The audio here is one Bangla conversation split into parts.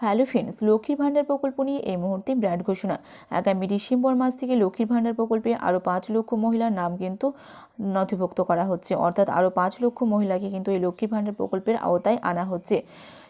হ্যালো ফ্রেন্ডস, লক্ষ্মীর ভাণ্ডার প্রকল্প নিয়ে এই মুহূর্তে ব্র্যান্ড ঘোষণা। আগামী ডিসেম্বর মাস থেকে লক্ষ্মীর ভাণ্ডার প্রকল্পে আরও পাঁচ লক্ষ মহিলার নাম কিন্তু নথিভুক্ত করা হচ্ছে। অর্থাৎ আরও পাঁচ লক্ষ মহিলাকে কিন্তু এই লক্ষ্মীর ভাণ্ডার প্রকল্পের আওতায় আনা হচ্ছে।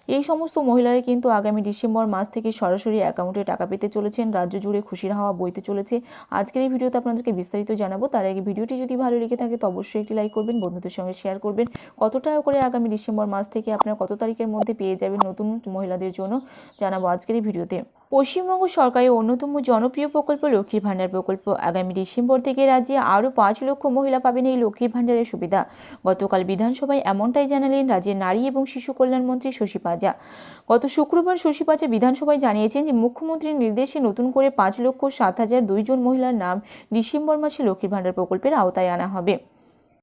এই সমস্ত মহিলারা কিন্তু আগামী ডিসেম্বর মাস থেকে সরাসরি অ্যাকাউন্টে টাকা পেতে চলেছেন। রাজ্য জুড়ে খুশির হাওয়া বইতে চলেছে। আজকের এই ভিডিওতে আপনাদেরকে বিস্তারিত জানাব। তার আগে ভিডিওটি যদি ভালো লেগে থাকে তো অবশ্যই একটি লাইক করবেন, বন্ধুদের সঙ্গে শেয়ার করবেন। কত টাকা করে আগামী ডিসেম্বর মাস থেকে আপনারা কত তারিখের মধ্যে পেয়ে যাবেন নতুন মহিলাদের জন্য জানাব আজকের এই ভিডিওতে। পশ্চিমবঙ্গ সরকারের অন্যতম জনপ্রিয় প্রকল্প লক্ষ্মীর ভাণ্ডার প্রকল্প। আগামী ডিসেম্বর থেকে রাজ্যে আরও পাঁচ লক্ষ মহিলা পাবেন এই লক্ষ্মীর ভাণ্ডারের সুবিধা। গতকাল বিধানসভায় এমনটাই জানালেন রাজ্যের নারী এবং শিশু কল্যাণমন্ত্রী শশী পাজা। গত শুক্রবার শশী পাজা বিধানসভায় জানিয়েছেন যে, মুখ্যমন্ত্রীর নির্দেশে নতুন করে পাঁচ লক্ষ সাত হাজার দুইজন মহিলার নাম ডিসেম্বর মাসে লক্ষ্মীর ভাণ্ডার প্রকল্পের আওতায় আনা হবে।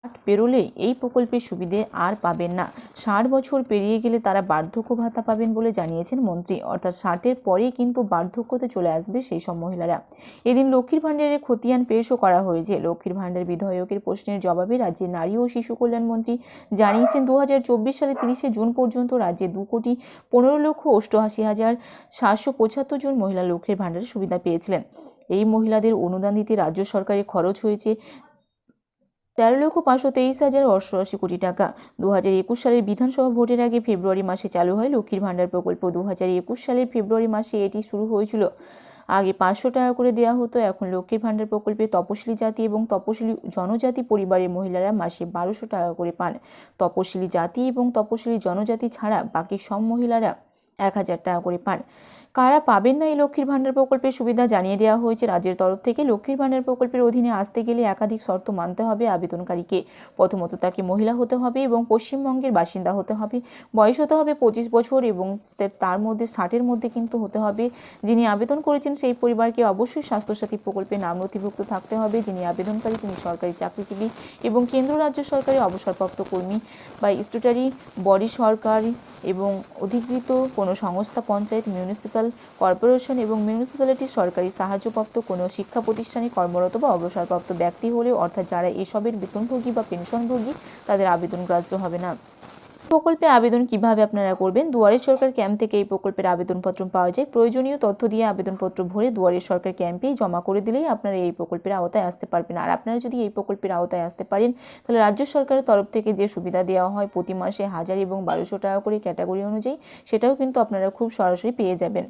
ষাট পেরোলেই এই প্রকল্পের সুবিধে আর পাবেন না। ষাট বছর পেরিয়ে গেলে তারা বার্ধক্য ভাতা পাবেন বলে জানিয়েছেন মন্ত্রী। অর্থাৎ ষাটের পরেই কিন্তু বার্ধক্যতে চলে আসবে সেই সব মহিলারা। এদিন লক্ষ্মীর ভাণ্ডারের খতিয়ান পেশও করা হয়েছে। লক্ষ্মীর ভাণ্ডার বিধায়কের প্রশ্নের জবাবে রাজ্যের নারী ও শিশু কল্যাণ মন্ত্রী জানিয়েছেন দু হাজার চব্বিশ সালে তিরিশে জুন পর্যন্ত রাজ্যে দু কোটি পনেরো লক্ষ অষ্টআশি হাজার সাতশো পঁচাত্তর জন মহিলা লক্ষ্মীর ভাণ্ডারের সুবিধা পেয়েছিলেন। এই মহিলাদের অনুদান দিতে রাজ্য সরকারের খরচ হয়েছে তেরো লক্ষ পাঁচশো তেইশ হাজার অষ্টআশি কোটি টাকা। দু হাজার একুশ সালের বিধানসভা ভোটের আগে ফেব্রুয়ারি মাসে চালু হয় লক্ষ্মীর ভাণ্ডার প্রকল্প। দু হাজার একুশ সালের ফেব্রুয়ারি মাসে এটি শুরু হয়েছিল। আগে পাঁচশো টাকা করে দেওয়া হতো, এখন লক্ষ্মীর ভাণ্ডার প্রকল্পে তপশিলি জাতি এবং তপশিলি জনজাতি পরিবারের মহিলারা মাসে বারোশো টাকা করে পান। তপশিলি জাতি এবং তপশিলি জনজাতি ছাড়া বাকি সব মহিলারা এক হাজার টাকা করে পান। কারা পাবেন না এই লক্ষ্মীর ভাণ্ডার প্রকল্পের সুবিধা জানিয়ে দেওয়া হয়েছে রাজ্যের তরফ থেকে। লক্ষ্মীর ভাণ্ডার প্রকল্পের অধীনে আসতে গেলে একাধিক শর্ত মানতে হবে আবেদনকারীকে। প্রথমত তাকে মহিলা হতে হবে এবং পশ্চিমবঙ্গের বাসিন্দা হতে হবে। বয়স হতে হবে পঁচিশ বছর এবং তার মধ্যে ষাটের মধ্যে কিন্তু হতে হবে। যিনি আবেদন করেছেন সেই পরিবারকে অবশ্যই স্বাস্থ্যসাথী প্রকল্পে নাম নথিভুক্ত থাকতে হবে। যিনি আবেদনকারী তিনি সরকারি চাকরিজীবী এবং কেন্দ্র রাজ্য সরকারি অবসরপ্রাপ্ত কর্মী বা স্টুটারি, বডি সরকারি এবং অধিকৃত কোনো সংস্থা, পঞ্চায়েত, মিউনিসিপ্যাল কর্পোরেশন এবং মিউনিসিপ্যালিটির সরকারি সাহায্যপ্রাপ্ত কোনো শিক্ষা প্রতিষ্ঠানে কর্মরত বা অবসরপ্রাপ্ত ব্যক্তি হলেও, অর্থাৎ যারা এসবের বেতনভোগী বা পেনশনভোগী, তাদের আবেদন গ্রাহ্য হবে না। প্রকল্পে আবেদন কীভাবে আপনারা করবেন? দুয়ারের সরকার ক্যাম্প থেকে এই প্রকল্পের আবেদনপত্র পাওয়া যায়। প্রয়োজনীয় তথ্য দিয়ে আবেদনপত্র ভরে দুয়ারের সরকার ক্যাম্পে জমা করে দিলেই আপনারা এই প্রকল্পের আওতায় আসতে পারবেন। আর আপনারা যদি এই প্রকল্পের আওতায় আসতে পারেন, তাহলে রাজ্য সরকারের তরফ থেকে যে সুবিধা দেওয়া হয় প্রতি মাসে হাজার এবং বারোশো টাকা করে ক্যাটাগরি অনুযায়ী, সেটাও কিন্তু আপনারা খুব সরাসরি পেয়ে যাবেন।